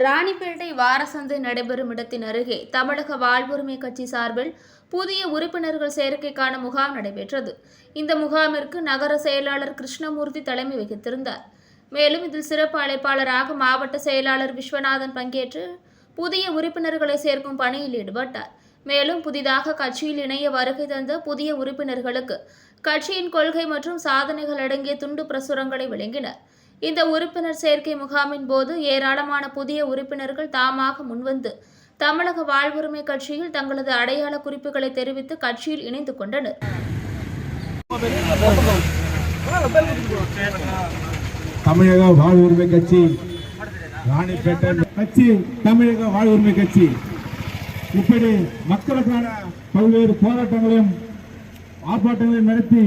வாரசந்தை நடைபெறும் இடத்தின் அருகே தமிழக வாழ்வுரிமை கட்சி சார்பில் புதிய உறுப்பினர்கள் சேர்க்கைக்கான முகாம் நடைபெற்றது. இந்த முகாமிற்கு நகர செயலாளர் கிருஷ்ணமூர்த்தி தலைமை வகித்திருந்தார். மேலும் இதில் சிறப்பு அழைப்பாளராக மாவட்ட செயலாளர் விஸ்வநாதன் பங்கேற்று புதிய உறுப்பினர்களை சேர்க்கும் பணியில் ஈடுபட்டார். மேலும் புதிதாக கட்சியில் இணைய வருகை தந்த புதிய உறுப்பினர்களுக்கு கட்சியின் கொள்கை மற்றும் சாதனைகள் அடங்கிய துண்டு பிரசுரங்களை வழங்கினர். இந்த உறுப்பினர் சேர்க்கை முகாமின் போது ஏராளமான புதிய உறுப்பினர்கள் தாமாக முன்வந்து தமிழக வாழ்வுரிமை கட்சியில் தங்களது அடையாள குறிப்புகளை தெரிவித்து கட்சியில் இணைந்து கொண்டனர். தமிழக வாழ்வுரிமை கட்சி ராணிப்பேட்டை கட்சி தமிழக வாழ்வுரிமை கட்சி இப்படி மக்களுக்கான பல்வேறு போராட்டங்களையும் ஆர்ப்பாட்டங்களையும் நடத்தி